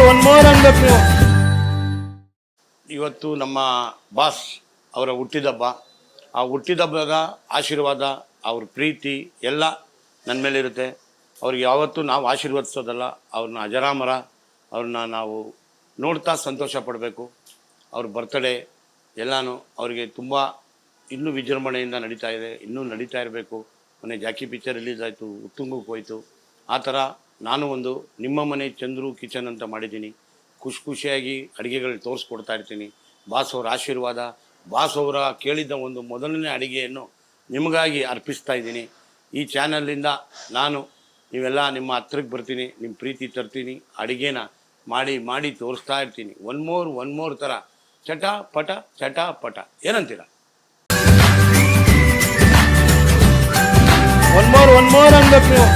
More one more ಅನ್ಬೇಕು ಇವತ್ತು ನಮ್ಮ ಬಾಸ್ ಅವರ ಹುಟ್ಟಿದಬ್ಬ ಆ ಹುಟ್ಟಿದಬ್ಬದ ಆಶೀರ್ವಾದ, ಅವ್ರ ಪ್ರೀತಿ ಎಲ್ಲ ನನ್ನ ಮೇಲೆ ಇರುತ್ತೆ. ಅವ್ರಿಗೆ ಯಾವತ್ತೂ ನಾವು ಆಶೀರ್ವದಿಸೋದಲ್ಲ, ಅವ್ರನ್ನ ಅಜರಾಮರ, ಅವ್ರನ್ನ ನಾವು ನೋಡ್ತಾ ಸಂತೋಷ ಪಡಬೇಕು. ಅವ್ರ ಬರ್ತಡೇ ಎಲ್ಲನೂ ಅವರಿಗೆ ತುಂಬ ಇನ್ನೂ ವಿಜೃಂಭಣೆಯಿಂದ ನಡೀತಾ ಇದೆ, ಇನ್ನೂ ನಡೀತಾ ಇರಬೇಕು. ಮೊನ್ನೆ ಜಾಕಿ ಪಿಕ್ಚರ್ ರಿಲೀಸ್ ಆಯಿತು, ಉತ್ತುಂಗಕ್ಕೆ ಹೋಯಿತು. ಆ ಥರ ನಾನು ಒಂದು ನಿಮ್ಮ ಮನೆ ಚಂದ್ರು ಕಿಚನ್ ಅಂತ ಮಾಡಿದ್ದೀನಿ. ಖುಷಿ ಖುಷಿಯಾಗಿ ಅಡುಗೆಗಳು ತೋರಿಸ್ಕೊಡ್ತಾ ಇರ್ತೀನಿ. ಬಾಸ್ ಅವರ ಆಶೀರ್ವಾದ ಬಾಸ್ ಅವರ ಕೇಳಿದ್ದ ಒಂದು ಮೊದಲನೇ ಅಡುಗೆಯನ್ನು ನಿಮಗಾಗಿ ಅರ್ಪಿಸ್ತಾ ಇದ್ದೀನಿ. ಈ ಚಾನಲಿಂದ ನಾನು ನೀವೆಲ್ಲ ನಿಮ್ಮ ಹತ್ರಕ್ಕೆ ಬರ್ತೀನಿ, ನಿಮ್ಮ ಪ್ರೀತಿ ತರ್ತೀನಿ, ಅಡುಗೆನ ಮಾಡಿ ಮಾಡಿ ತೋರಿಸ್ತಾ ಇರ್ತೀನಿ. ಒನ್ ಮೋರ್ ಒನ್ ಮೋರ್ ಥರ. ಚಟ ಪಟ ಚಟ ಪಟ. ಏನಂತೀರ? ಒನ್ ಮೋರ್ ಒನ್ ಮೋರ್ ಅನ್ಬೇಕು ನೀವು